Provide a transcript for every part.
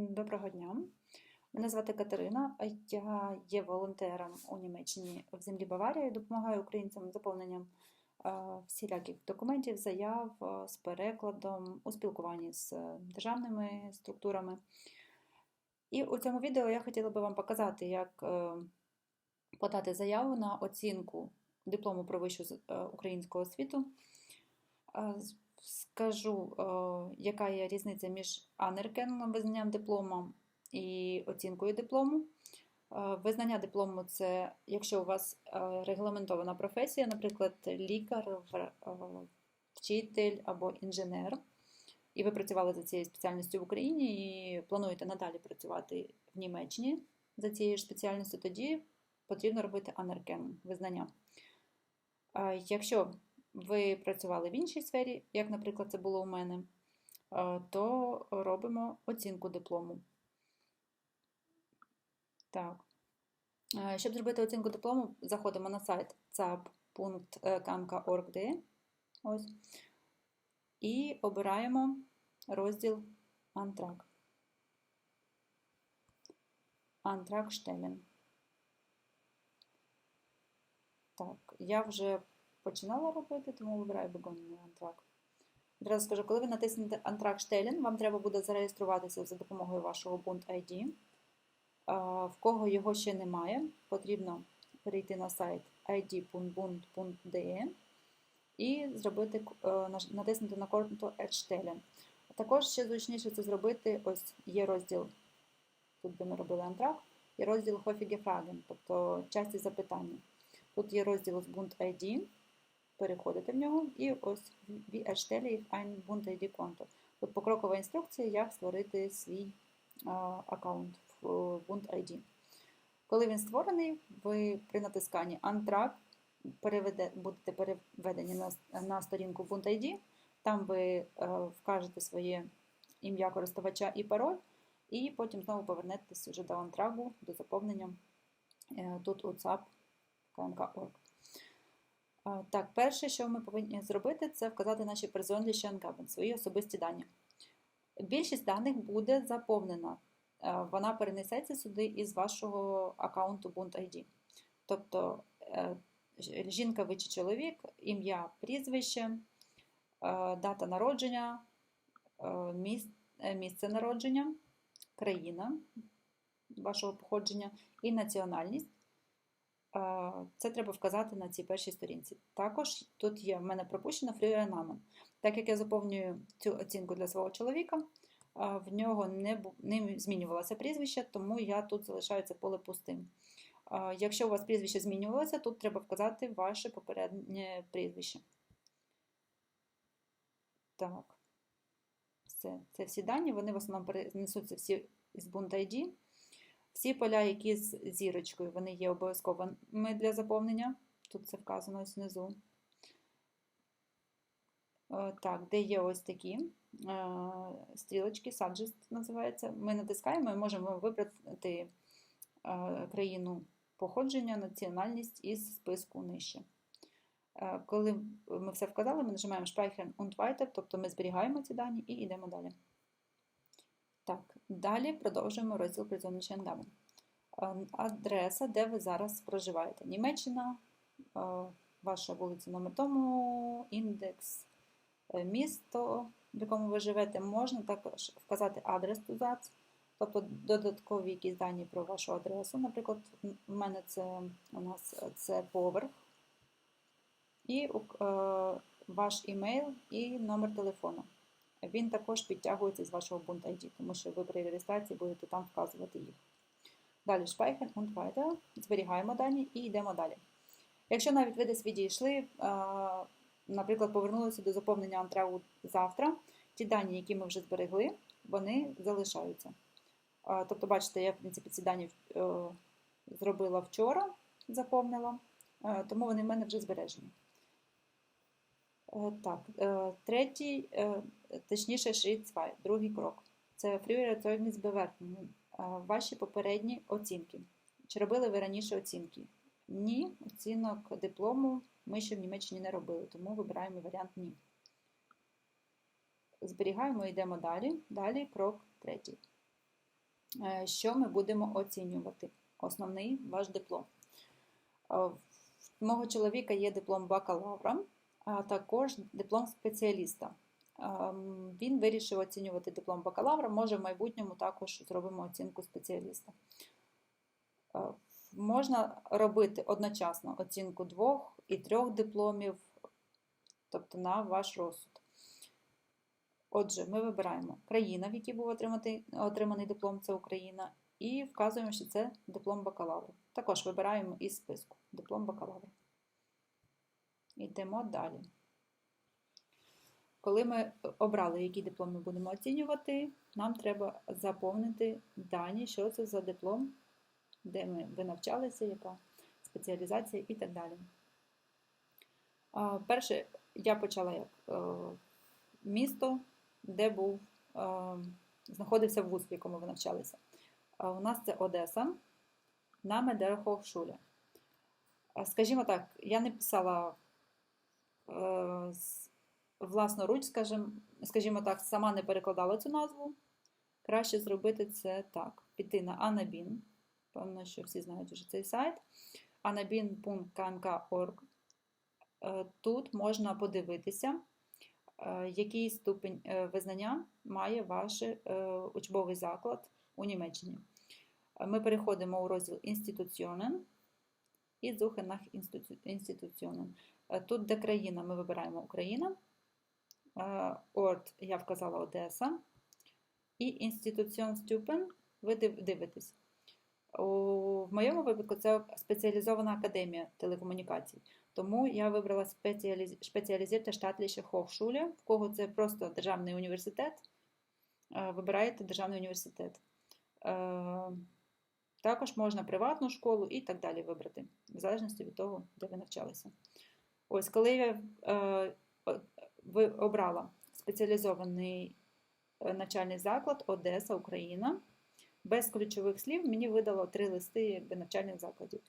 Доброго дня. Мене звати Катерина. Я є волонтером у Німеччині в землі Баварія і допомагаю українцям з заповненням е, всіляких документів, заяв е, з перекладом у спілкуванні з державними структурами. І у цьому відео я хотіла би вам показати, як е, подати заяву на оцінку диплому про вищу е, українську освіту. Скажу, е, яка є різниця між анеркеном, визнанням диплома і оцінкою диплому. Е, Визнання диплому це якщо у вас е, регламентована професія, наприклад, лікар, вчитель або інженер, і ви працювали за цією спеціальністю в Україні і плануєте надалі працювати в Німеччині за цією ж спеціальністю, тоді потрібно робити анеркен визнання. Якщо ви працювали в іншій сфері, як, наприклад, це було у мене, е, то робимо оцінку диплому. Так. Е, Щоб зробити оцінку диплому, заходимо на сайт zap.kamka.org.de ось, і обираємо розділ Антрак. Антрак Штелен. Так, я вже починала робити, тому вибираю бегонний антрак. Одразу скажу, коли ви натиснете антрак Штелін, вам треба буде зареєструватися за допомогою вашого Bund ID. В кого його ще немає, потрібно перейти на сайт id.bund.de і зробити, е, натиснути на конто Штелін. Також ще зручніше це зробити, ось є розділ, тут де ми робили антрак, є розділ Fragen, тобто часті запитання. Тут є розділ з Bund ID, переходите в нього, і ось wie erstelle ich ein ID конто. Тут покрокова інструкція, як створити свій аккаунт в е, Bund ID. Коли він створений, ви при натисканні Antrag переведе, будете переведені на, на сторінку Bund ID, там ви е, вкажете своє ім'я користувача і пароль, і потім знову повернетеся вже до антрагу, до заповнення е, тут у ЦАП KMK.org. Так, перше, що ми повинні зробити, це вказати наші persönliche Angaben, свої особисті дані. Більшість даних буде заповнена. Вона перенесеться сюди із вашого аккаунту Bund ID. Тобто е, жінка ви чи чоловік, ім'я, прізвище, е, дата народження, е, місце народження, країна вашого походження і національність. Це треба вказати на цій першій сторінці. Також тут є в мене пропущено фріренамен. Так як я заповнюю цю оцінку для свого чоловіка, в нього не, не змінювалося прізвище, тому я тут залишаю це поле пустим. Якщо у вас прізвище змінювалося, тут треба вказати ваше попереднє прізвище. Так. Все. Це всі дані, вони в основному перенесуться всі з Bund ID. Всі поля, які з зірочкою, вони є обов'язковими для заповнення. Тут це вказано ось внизу. Е, Так, де є ось такі е, стрілочки, Suggest називається. Ми натискаємо і можемо вибрати е, країну походження, національність із списку нижче. Коли ми все вказали, ми нажимаємо Speichern und Weiter, тобто ми зберігаємо ці дані і йдемо далі. Так, далі продовжуємо розділ Persönliche Angaben. Е, Адреса, де ви зараз проживаєте. Німеччина, е, ваша вулиця номер тому, індекс, е, місто, в якому ви живете. Можна також вказати адрес Тузац, тобто додаткові якісь дані про вашу адресу. Наприклад, в мене це у нас це поверх, і е, ваш імейл і номер телефону. Він також підтягується з вашого Bund ID, тому що ви при реєстрації будете там вказувати їх. Далі Speichern und weiter. Зберігаємо дані і йдемо далі. Якщо навіть ви десь відійшли, е, наприклад, повернулися до заповнення антрагу завтра, ті дані, які ми вже зберегли, вони залишаються. Е, Тобто, бачите, я в принципі ці дані е, зробила вчора, заповнила, тому вони в мене вже збережені. Так, е, третій, е, точніше, 2, другий крок. Це Zeugnisbewertung, е, ваші попередні оцінки. Чи робили ви раніше оцінки? Ні, оцінок диплому ми ще в Німеччині не робили, тому вибираємо варіант ні. Зберігаємо і йдемо далі. Далі крок третій. Е, Що ми будемо оцінювати? Основний ваш диплом. В мого чоловіка є диплом бакалавра, а також диплом спеціаліста. Ем, Він вирішив оцінювати диплом бакалавра, може в майбутньому також зробимо оцінку спеціаліста. Е, Можна робити одночасно оцінку двох і трьох дипломів, тобто на ваш розсуд. Отже, ми вибираємо країна, в якій був отриманий, отриманий диплом, це Україна, і вказуємо, що це диплом бакалавра. Також вибираємо із списку диплом бакалавра. Йдемо далі. Коли ми обрали, який диплом ми будемо оцінювати, нам треба заповнити дані, що це за диплом, де ми, ви навчалися, яка спеціалізація і так далі. Перше, я почала як е, місто, де був, е, знаходився вуз, в якому ви навчалися. У нас це Одеса, на Медерхофшулі. Скажімо так, я не писала власноруч, скажімо, скажімо так, сама не перекладала цю назву. Краще зробити це так: піти на Anabin. Певно, що всі знають вже цей сайт. anabin.kmk.org. Е, Тут можна подивитися, е, який ступень е, визнання має ваш е, учбовий заклад у Німеччині. Е, Ми переходимо у розділ Institutionen і Suche nach Institu- Е, Тут, де країна, ми вибираємо Україна. Е, я вказала Одеса. І Institutionstypen ви дивитесь. В моєму випадку це спеціалізована академія телекомунікацій. Тому я вибрала спеціаліз... спеціалізірте штатліше Hochschule, в кого це просто державний університет. Е, Вибираєте державний університет. Також можна приватну школу і так далі вибрати, в залежності від того, де ви навчалися. Ось, коли я е, ви обрала спеціалізований е, навчальний заклад Одеса, Україна, без ключових слів мені видало три листи якби, навчальних закладів.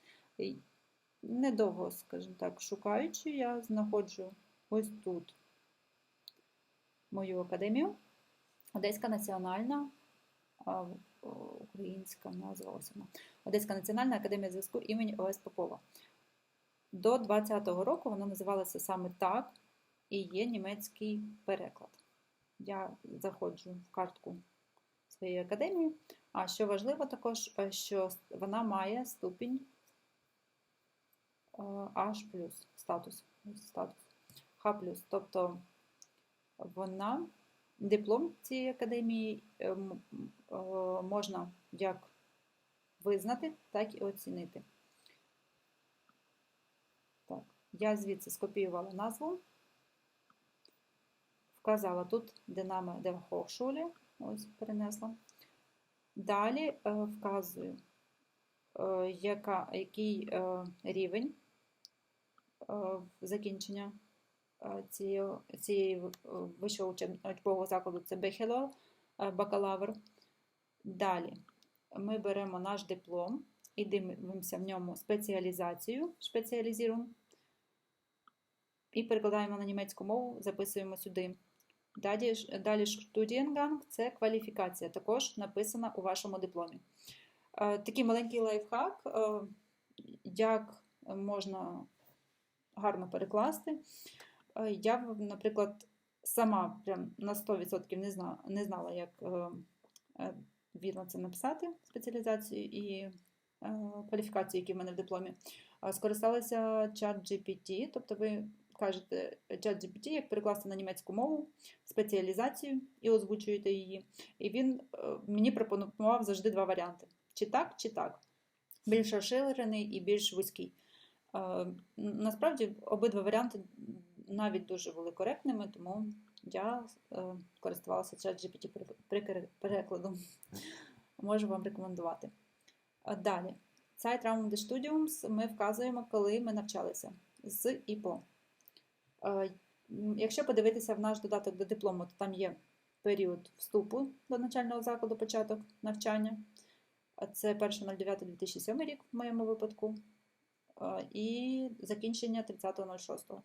Недовго, скажімо так, шукаючи, я знаходжу ось тут мою академію. Одеська національна українська назва ось вона. Одеська національна академія зв'язку імені О.С. Попова. До 2020 року вона називалася саме так і є німецький переклад. Я заходжу в картку своєї академії. А що важливо також, е, що вона має ступінь е, H+, статус, статус H+. Тобто вона, диплом цієї академії е, м- е, можна як визнати, так і оцінити. Так, я звідси скопіювала назву, вказала тут Динамо Девхохшулі, ось перенесла. Далі е, вказую, е, яка, який рівень закінчення цієї, е, вищого учбового закладу це Бехело, е, бакалавр. Далі ми беремо наш диплом і дивимося в ньому спеціалізацію, спеціалізірун, і перекладаємо на німецьку мову, записуємо сюди. Далі, далі Studiengang – це кваліфікація, також написана у вашому дипломі. Е, Такий маленький лайфхак, як можна гарно перекласти. Е, Я, наприклад, сама прям на 100% не знала, не знала, як е, е, вірно це написати, спеціалізацію і кваліфікацію, які в мене в дипломі. Скористалася чат GPT, тобто ви кажете чат GPT, як перекласти на німецьку мову, спеціалізацію і озвучуєте її. І він е, мені пропонував завжди два варіанти: чи так, чи так. Більш розширений і більш вузький. Е, Насправді обидва варіанти навіть дуже були коректними, тому я е, користувалася чат GPT перекладом. Можу вам рекомендувати. Далі. Zeitraum des Studiums ми вказуємо, коли ми навчалися з і по. Е, Якщо подивитися в наш додаток до диплому, то там є період вступу до навчального закладу, початок навчання. Це 1.09.2007 рік в моєму випадку. І закінчення 30.06.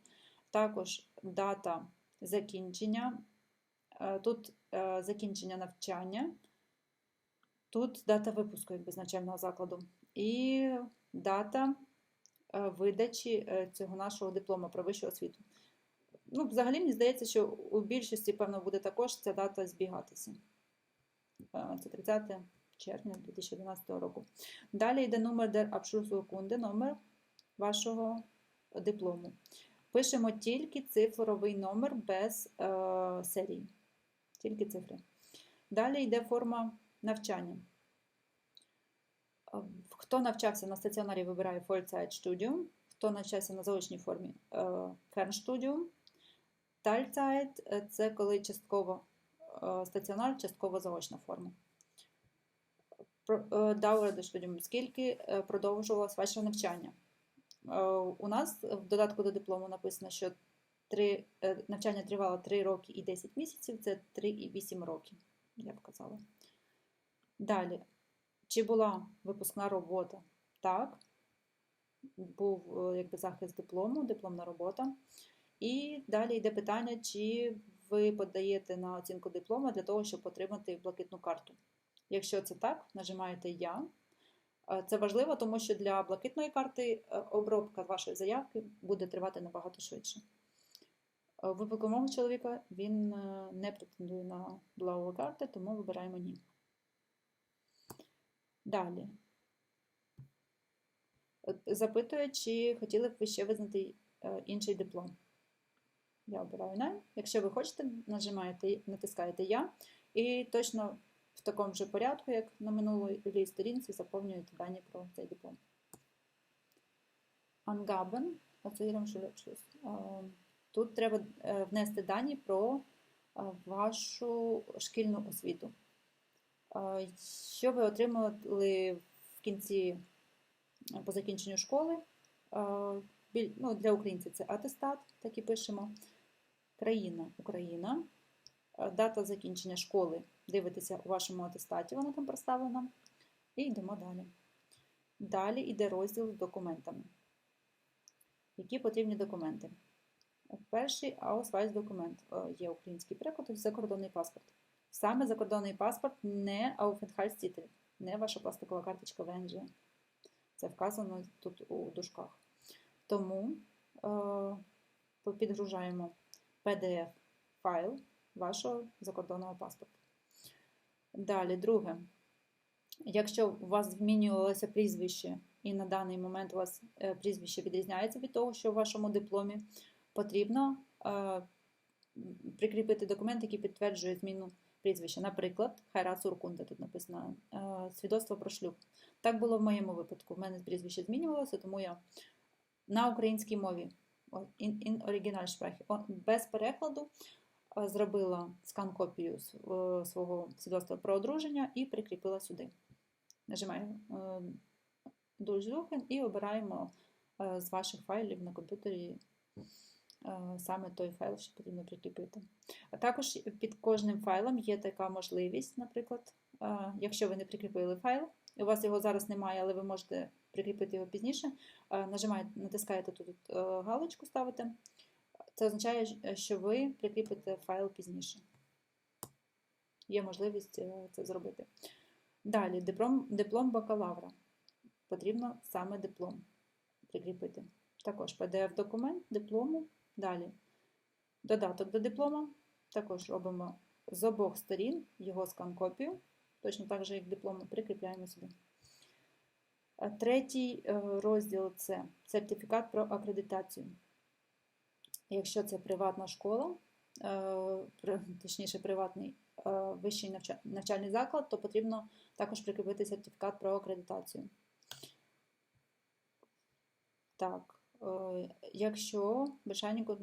Також дата закінчення. Е, Тут е, закінчення навчання. Тут дата випуску якби, з навчального закладу і дата е, видачі цього нашого диплому про вищу освіту. Ну, взагалі, мені здається, що у більшості, певно, буде також ця дата збігатися. Це 30 червня 2011 року. Далі йде номер der Abschlussurkunde, номер вашого диплому. Пишемо тільки цифровий номер без е, серії. Тільки цифри. Далі йде форма навчання. Е, Хто навчався на стаціонарі, вибирає Vollzeitstudium. Хто навчався на заочній формі е, Fernstudium. Teilzeit – е, це коли частково стаціонар, частково заочна форма. Dauer Studium. Скільки продовжувалось ваше навчання? Е, У нас в додатку до диплому написано, що три, е, навчання тривало 3 роки і 10 місяців, це 3 і 8 років, я б казала. Далі, чи була випускна робота? Так. Був е, якби захист диплому, дипломна робота. І далі йде питання, чи ви подаєте на оцінку диплома для того, щоб отримати блакитну карту. Якщо це так, нажимаєте Я. Е, Це важливо, тому що для блакитної карти е, обробка вашої заявки буде тривати набагато швидше. Е, В випадку мого чоловіка він не претендує на блауа карти, тому вибираємо ні. Далі. Запитує, чи хотіли б ви ще визнати інший диплом. Я обираю «Не». Якщо ви хочете, нажимаєте, натискаєте Я і точно такому ж порядку, як на минулій сторінці, заповнюєте дані про цей диплом. Е, Тут треба е, внести дані про е, вашу шкільну освіту. Що ви отримали в кінці е, по закінченню школи? Ну, для українців це атестат, так і пишемо. Країна Україна. Е, Дата закінчення школи. Дивитеся у вашому атестаті, вона там представлена. І йдемо далі. Далі йде розділ з документами. Які потрібні документи? Перший Ausweis документ є український переклад, тобто закордонний паспорт. Саме закордонний паспорт не Aufenthaltstitel, не ваша пластикова карточка ВНЖ. Це вказано тут у дужках. Тому е, підгружаємо PDF-файл вашого закордонного паспорта. Далі, друге. Якщо у вас змінювалося прізвище, і на даний момент у вас е, прізвище відрізняється від того, що в вашому дипломі, потрібно е, прикріпити документ, який підтверджує зміну прізвища. Наприклад, Хайрат Уркунда тут написано е, свідоцтво про шлюб. Так було в моєму випадку. В мене прізвище змінювалося, тому я на українській мові in, in Originalsprache, без перекладу зробила скан-копію е, свого свідоцтва про одруження і прикріпила сюди. Нажимаємо е, Durchsuchen і обираємо е, з ваших файлів на комп'ютері е, саме той файл, що потрібно прикріпити. А також під кожним файлом є така можливість, наприклад, е, якщо ви не прикріпили файл, і у вас його зараз немає, але ви можете прикріпити його пізніше, е, нажимаєте, натискаєте тут е, галочку, ставите. Це означає, що ви прикріпите файл пізніше. Є можливість е, це зробити. Далі, диплом, диплом бакалавра. Потрібно саме диплом прикріпити. Також PDF-документ диплому. Далі. Додаток до диплома. Також робимо з обох сторін його скан-копію. Точно так же, як диплом, прикріпляємо сюди. Третій е, розділ це сертифікат про акредитацію. Якщо це приватна школа, е, точніше, приватний е, вищий навчальний заклад, то потрібно також прикріпити сертифікат про акредитацію. Так, е, якщо Бешайніку,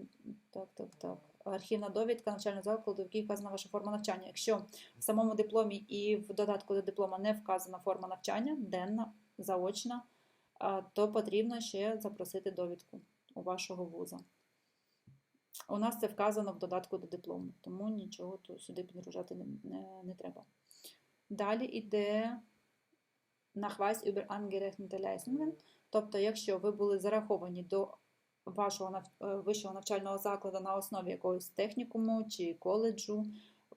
так, так, так, архівна довідка навчального закладу, в якій вказана ваша форма навчання. Якщо в самому дипломі і в додатку до диплома не вказана форма навчання, денна, заочна, то потрібно ще запросити довідку у вашого вуза. У нас це вказано в додатку до диплому, тому нічого сюди підгружати не, не, не треба. Далі йде Nachweis über angerechnete Leistungen. Тобто, якщо ви були зараховані до вашого е, вищого навчального закладу на основі якогось технікуму чи коледжу,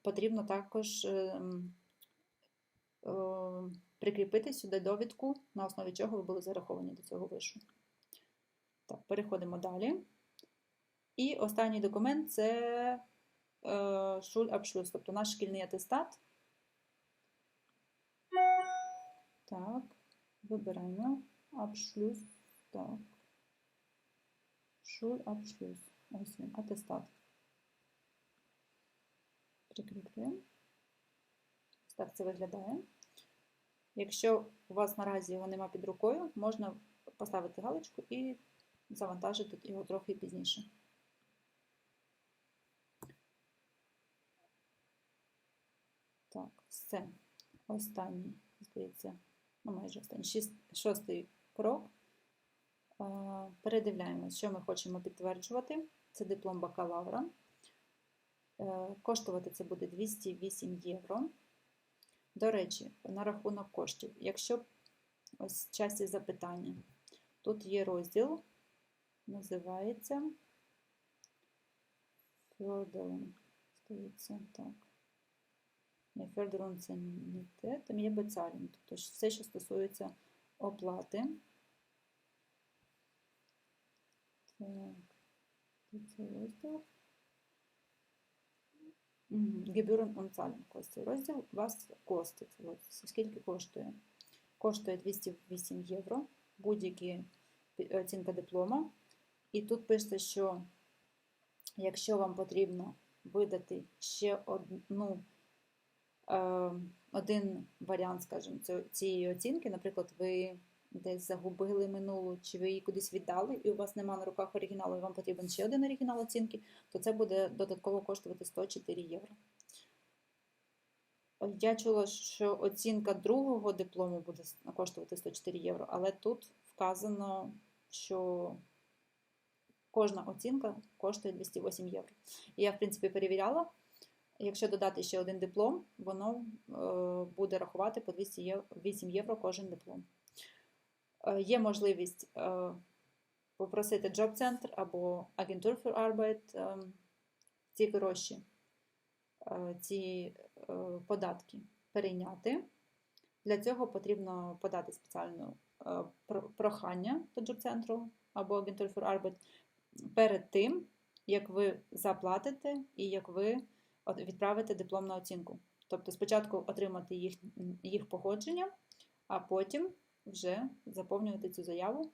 потрібно також е, е, прикріпити сюди довідку, на основі чого ви були зараховані до цього вишу. Так, переходимо далі. І останній документ це Schulabschluss, тобто наш шкільний атестат. Так, вибираємо Abschluss. Так. Schulabschluss. Ось він, атестат. Прикріплюємо. Так це виглядає. Якщо у вас наразі його нема під рукою, можна поставити галочку і завантажити його трохи пізніше. Так, все. Останній, здається, ну майже останній, шостий крок. Передивляємось, що ми хочемо підтверджувати. Це диплом бакалавра. Е, коштувати це буде 208 євро. До речі, на рахунок коштів. Якщо ось часі запитання, тут є розділ, називається Förderung. Здається, так. Те, там є Bezahlen, тобто все, що стосується оплати. Так, це розділ. Gebühren und Ось цей розділ у вас кости. Скільки коштує? Коштує 208 євро, будь-які оцінка диплома. І тут пишеться, що якщо вам потрібно видати ще одну, е, один варіант, скажімо, цієї оцінки, наприклад, ви десь загубили минулу, чи ви її кудись віддали, і у вас немає на руках оригіналу, і вам потрібен ще один оригінал оцінки, то це буде додатково коштувати 104 євро. Я чула, що оцінка другого диплому буде коштувати 104 євро, але тут вказано, що кожна оцінка коштує 208 євро. Я, в принципі, перевіряла. Якщо додати ще один диплом, воно е, буде рахувати по 208 євро кожен диплом. Е, є можливість е, попросити джоб-центр або агентур für Arbeit ці гроші, ці податки перейняти. Для цього потрібно подати спеціальне прохання до джоб-центру або агентур für Arbeit перед тим, як ви заплатите і як ви відправите дипломну оцінку. Тобто спочатку отримати їх, їх погодження, а потім вже заповнювати цю заяву,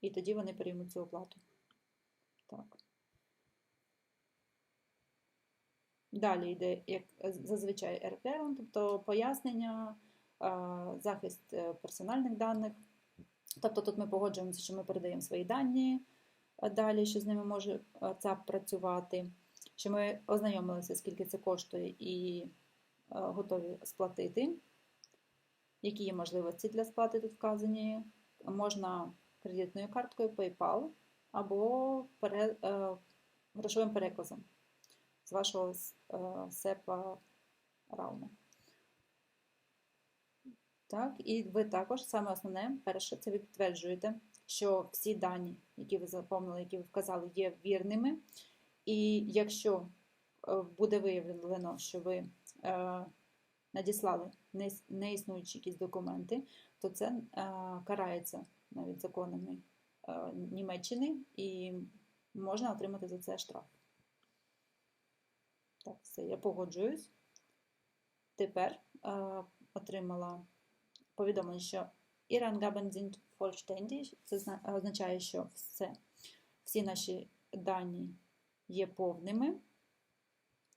і тоді вони приймуть цю оплату. Так. Далі йде, як зазвичай, РПР, тобто пояснення, захист е, персональних даних. Тобто тут ми погоджуємося, що ми передаємо свої дані далі, що з ними може ЦАП працювати, що ми ознайомилися, скільки це коштує, і готові сплатити які є можливості для сплати тут вказані. Можна кредитною карткою PayPal або пере, е, грошовим переказом з вашого е, СЕПа рауну. Так, і ви також, саме основне, перше, це ви підтверджуєте, що всі дані, які ви заповнили, які ви вказали, є вірними. І якщо е, буде виявлено, що ви е, надіслали неіснуючі якісь документи, то це е, карається навіть законами Німеччини і можна отримати за це штраф. Так, все, я погоджуюсь. Тепер е, отримала повідомлення, що Irangaben sind vollständig. Це означає, що все, всі наші дані є повними.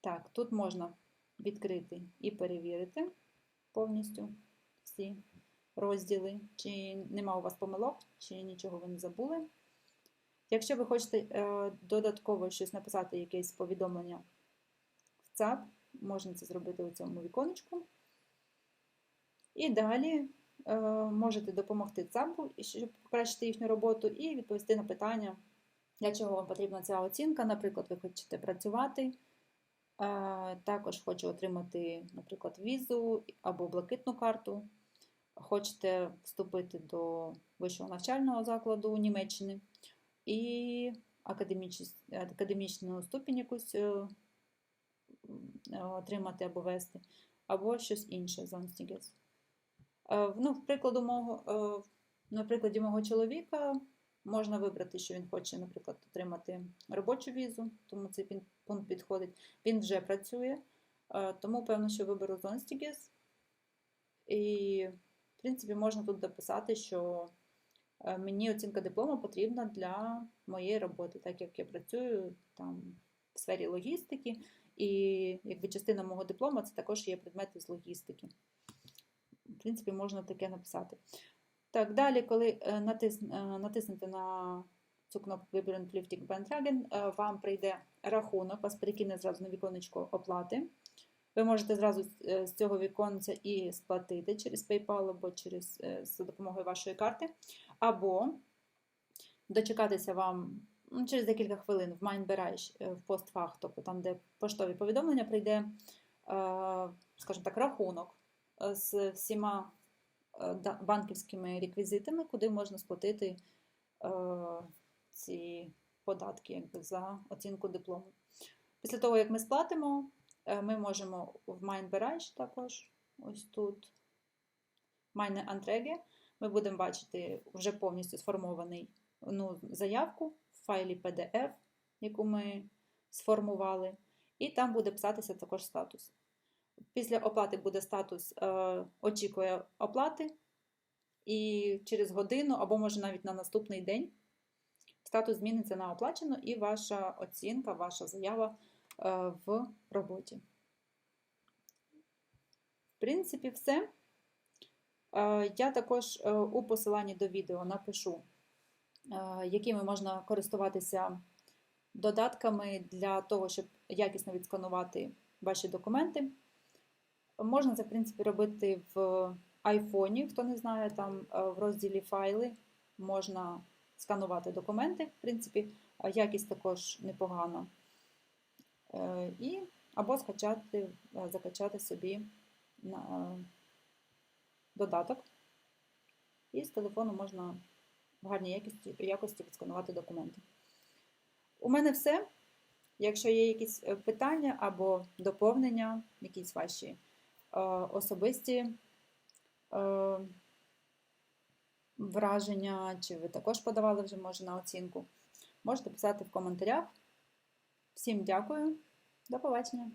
Так, тут можна відкрити і перевірити повністю всі розділи, чи нема у вас помилок, чи нічого ви не забули. Якщо ви хочете е, додатково щось написати, якесь повідомлення в ЦАП, можна це зробити у цьому віконечку. І далі е, можете допомогти ЦАПу, щоб покращити їхню роботу, і відповісти на питання, для чого вам потрібна ця оцінка. Наприклад, ви хочете працювати. Також хочу отримати, наприклад, візу або блакитну карту. Хочете вступити до вищого навчального закладу Німеччини і академічну ступінь якусь е, отримати або вести, або щось інше Зонстігес. Е, Ну, в прикладу мого, е, на прикладі мого чоловіка можна вибрати, що він хоче, наприклад, отримати робочу візу, тому цей пункт підходить. Він вже працює, е, тому певно, що виберу Zonstiges. І, в принципі, можна тут дописати, що е, мені оцінка диплому потрібна для моєї роботи, так як я працюю там в сфері логістики, і якби частина мого диплому це також є предмети з логістики. В принципі, можна таке написати. Так, далі, коли е, е, натиснете на цю кнопку Плюфтік Бенtragen, е, вам прийде рахунок, вас перекине зразу на віконечко оплати. Ви можете зразу з- е, цього віконця і сплатити через PayPal або через, за допомогою вашої карти, або дочекатися вам ну, через декілька хвилин в Майнберайш в постфах, тобто там, де поштові повідомлення, прийде, скажімо так, рахунок з всіма банківськими реквізитами, куди можна сплатити е, ці податки якби, за оцінку диплому. Після того, як ми сплатимо, е, ми можемо в Майнберайш також, ось тут, Майне Антреге, ми будемо бачити вже повністю сформований ну, заявку в файлі PDF, яку ми сформували, і там буде писатися також статус. Після оплати буде статус е, очікує оплати, і через годину, або може навіть на наступний день, статус зміниться на оплачено, і ваша оцінка, ваша заява е, в роботі. В принципі, все. Е, Я також у посиланні до відео напишу, якими можна користуватися додатками для того, щоб якісно відсканувати ваші документи. Можна це, в принципі, робити в айфоні, хто не знає, там е, в розділі файли можна сканувати документи. В принципі, е, якість також непогана. Е, І або скачати, закачати собі додаток. І з телефону можна в гарній якості, якості відсканувати документи. У мене все. Якщо є якісь питання або доповнення, якісь ваші особисті е, враження, чи ви також подавали вже може на оцінку, можете писати в коментарях. Всім дякую, до побачення!